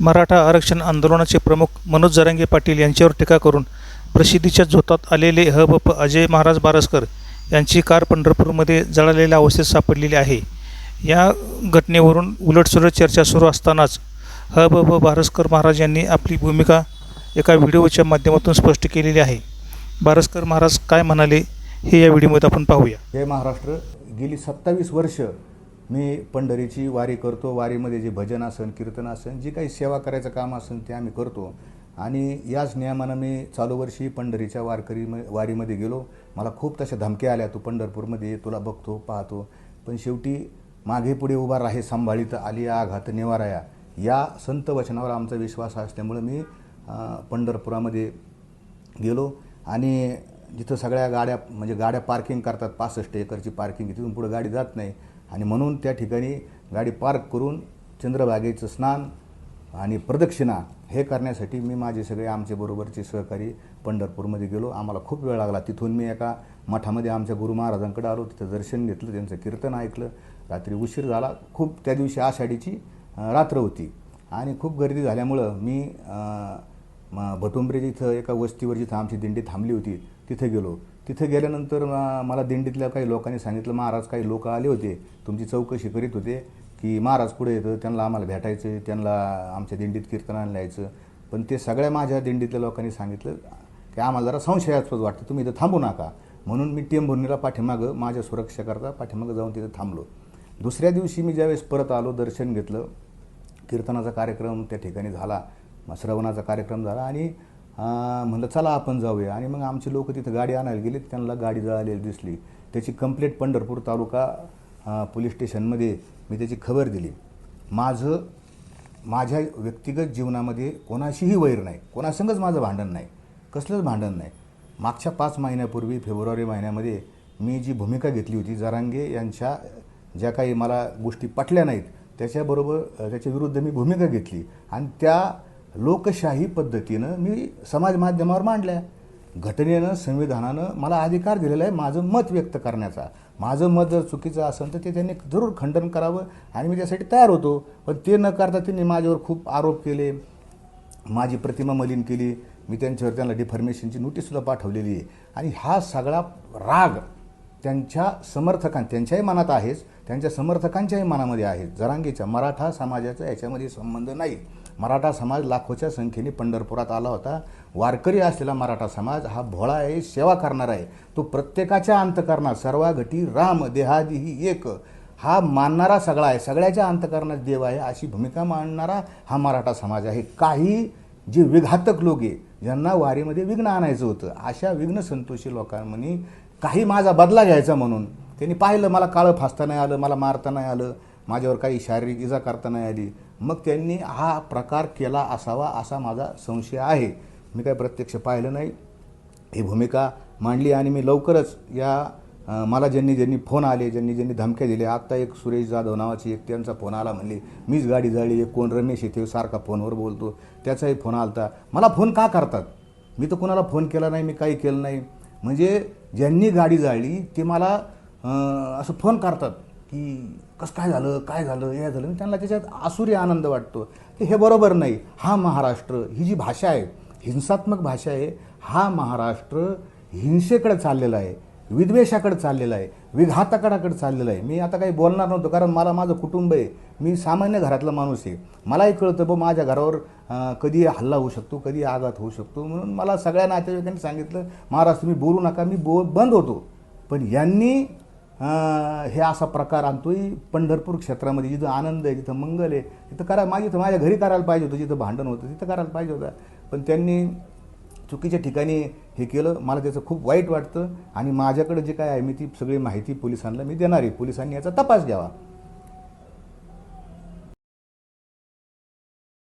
मराठा आरक्षण आंदोलनाचे प्रमुख मनोज जरांगे पाटील यांच्यावर टीका करून प्रसिद्धीच्या झोतात आलेले हबप अजय महाराज बारसकर यांची कार पंढरपूरमध्ये जळालेल्या अवस्थेत सापडलेली आहे. या घटनेवरून उलटसुलट चर्चा सुरू असतानाच हबप बारसकर महाराज यांनी आपली भूमिका एका व्हिडिओच्या माध्यमातून स्पष्ट केलेली आहे. बारसकर महाराज काय म्हणाले हे या व्हिडिओमध्ये आपण पाहूया. जय महाराष्ट्र. गेली सत्तावीस वर्ष मी पंढरीची वारी करतो वारीमध्ये जे भजन असन कीर्तन असन जी काही सेवा करायचं काम असेल ते आम्ही करतो. आणि याच नियमानं मी चालू वर्षी पंढरीच्या वारकरी वारीमध्ये गेलो. मला खूप तशा धमक्या आल्या तू पंढरपूरमध्ये तुला बघतो पाहतो. पण शेवटी मागे पुढे उभा राहे सांभाळीत आली आघात निवाराया. या संत वचनावर आमचा विश्वास असल्यामुळं मी पंढरपुरामध्ये गेलो. आणि जिथं सगळ्या गाड्या म्हणजे गाड्या पार्किंग करतात पासष्ट एकरची पार्किंग तिथून पुढे गाडी जात नाही. आणि म्हणून त्या ठिकाणी गाडी पार्क करून चंद्रभागेचं स्नान आणि प्रदक्षिणा हे करण्यासाठी मी माझे सगळे आमचे बरोबरचे सहकारी पंढरपूरमध्ये गेलो. आम्हाला खूप वेळ लागला. तिथून मी एका मठामध्ये आमच्या गुरु महाराजांकडे आलो. तिथं दर्शन घेतलं त्यांचं कीर्तन ऐकलं. रात्री उशीर झाला. खूप त्या दिवशी आषाढीची रात्र होती. आणि खूप गर्दी झाल्यामुळं मी म भटुंबरे जिथं एका वस्तीवर जिथं आमची दिंडी थांबली होती. तिथे गेलो. तिथे गेल्यानंतर मला दिंडीतल्या काही लोकांनी सांगितलं महाराज काही लोक आले होते. तुमची चौकशी करीत होते की महाराज पुढे येतं त्यांना आम्हाला भेटायचं त्यांना आमच्या दिंडीत कीर्तनाला यायचं. पण ते सगळ्या माझ्या दिंडीतल्या लोकांनी सांगितलं की आम्हाला जरा संशयास्पद वाटतं तुम्ही इथं थांबू नका. म्हणून मी टेंभुर्णीला पाठीमागं माझ्या सुरक्षेकरता पाठीमागं जाऊन तिथं थांबलो. दुसऱ्या दिवशी मी ज्यावेळेस परत आलो दर्शन घेतलं कीर्तनाचा कार्यक्रम त्या ठिकाणी झाला मग श्रवणाचा कार्यक्रम झाला आणि म्हणलं चला आपण जाऊया. आणि मग आमचे लोक तिथं गाडी आणायला गेले त्यांना गाडी जळालेली दिसली. त्याची कंप्लेंट पंढरपूर तालुका पोलीस स्टेशनमध्ये मी त्याची खबर दिली. माझं माझ्या व्यक्तिगत जीवनामध्ये कोणाशीही वैर नाही. कोणासंगच माझं भांडण नाही. कसलंच भांडण नाही. मागच्या पाच महिन्यापूर्वी फेब्रुवारी महिन्यामध्ये मी जी भूमिका घेतली होती जरांगे यांच्या ज्या काही मला गोष्टी पटल्या नाहीत त्याच्याबरोबर त्याच्या विरुद्ध मी भूमिका घेतली. आणि त्या लोकशाही पद्धतीनं मी समाज माध्यमावर मांडल्या. घटनेनं संविधानानं मला अधिकार दिलेला आहे. माझं मत व्यक्त करण्याचा माझं मत जर चुकीचं असेल तर ते त्यांनी जरूर खंडन करावं आणि मी त्यासाठी तयार होतो. पण ते न करता त्यांनी माझ्यावर खूप आरोप केले. माझी प्रतिमा मलिन केली. मी त्यांच्यावर त्यांना डिफॉर्मेशनची नोटीससुद्धा पाठवलेली आहे. आणि हा सगळा राग त्यांच्या समर्थकां त्यांच्याही मनात आहेच. त्यांच्या समर्थकांच्याही मनामध्ये आहे. जरांगीच्या मराठा समाजाचा याच्यामध्ये संबंध नाही. मराठा समाज लाखोच्या संख्येने पंढरपुरात आला होता. वारकरी असलेला मराठा समाज हा भोळा आहे सेवा करणार आहे. तो प्रत्येकाच्या अंतकरणात सर्वाघटी राम देहादिही एक. हा मानणारा सगळा आहे सगळ्याच्या अंतकरणात देव आहे अशी भूमिका मांडणारा हा मराठा समाज आहे. काही जे विघातक लोक आहे ज्यांना वारीमध्ये विघ्न आणायचं होतं अशा विघ्न संतोषी लोकांनी काही माझा बदला घ्यायचा म्हणून त्यांनी पाहिलं मला काळं फासता नाही आलं मला मारता नाही आलं माझ्यावर काही शारीरिक इजा करता नाही आली. मग त्यांनी हा प्रकार केला असावा असा माझा संशय आहे. मी काही प्रत्यक्ष पाहिलं नाही. ही भूमिका मांडली आणि मी लवकरच या मला ज्यांनी ज्यांनी फोन आले ज्यांनी ज्यांनी धमक्या दिल्या आत्ता एक सुरेश जाधव नावाची एक त्यांचा फोन आला म्हणले मीच गाडी जाळली एक कोण रमेश येथे सारखा फोनवर बोलतो. त्याचाही फोन आलता. मला फोन का करतात? मी तर कोणाला फोन केला नाही मी काही केलं नाही. म्हणजे ज्यांनी गाडी जाळली ते मला असं फोन करतात. की कसं काय झालं काय झालं हे झालं. त्यांना त्याच्यात आसुरी आनंद वाटतो. की हे बरोबर नाही. हा महाराष्ट्र ही जी भाषा आहे हिंसात्मक भाषा आहे हा महाराष्ट्र हिंसेकडे चाललेला आहे विद्वेषाकडे चाललेला आहे विघातकडाकडे चाललेला आहे. मी आता काही बोलणार नव्हतो कारण मला माझं कुटुंब आहे. मी सामान्य घरातला माणूस आहे. मलाही कळतं बा माझ्या घरावर कधी हल्ला होऊ शकतो कधी आघात होऊ शकतो. म्हणून मला सगळ्या नातेवाईकांनी सांगितलं महाराज तुम्ही बोलू नका. मी बो बंद होतो. पण यांनी हे असा प्रकार आणतोय. पंढरपूर क्षेत्रामध्ये जिथं आनंद आहे जिथं मंगल आहे तिथं करा माझी तर माझ्या घरी करायला पाहिजे होतं जिथं भांडण होतं तिथं करायला पाहिजे होतं. पण त्यांनी चुकीच्या ठिकाणी हे केलं. मला त्याचं खूप वाईट वाटतं. आणि माझ्याकडे जे काय आहे मी ती सगळी माहिती पोलिसांना मी देणार आहे. पोलिसांनी याचा तपास घ्यावा.